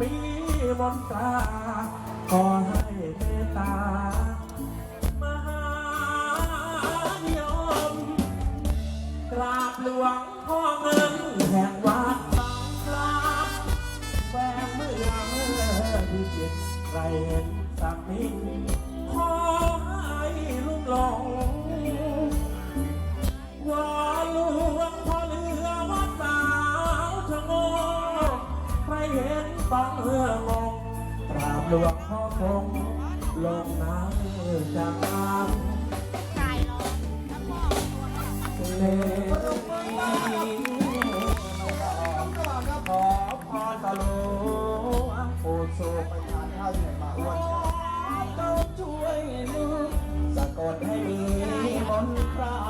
มีมนตาขอให้เมตตามหายมกราบหลวงพ่อเงินแห่งวัดบางพลาแฝงเมื่อเมื่อที่เจ็ดใครเห็นสักนิดพ่อ หลวงพ่อคงลงน้ำจากน้ำทะเลขอพรตะโลโอโซไปทานข้าวที่ไหนมาอ้วนต้องช่วยนึกสะกดให้มีมนต์ครา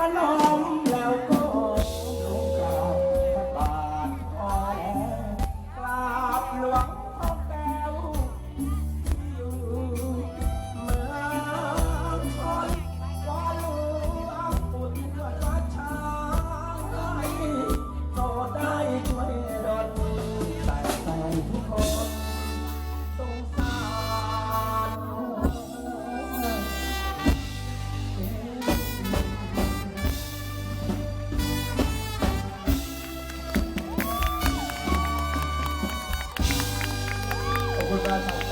alone. Bye-bye.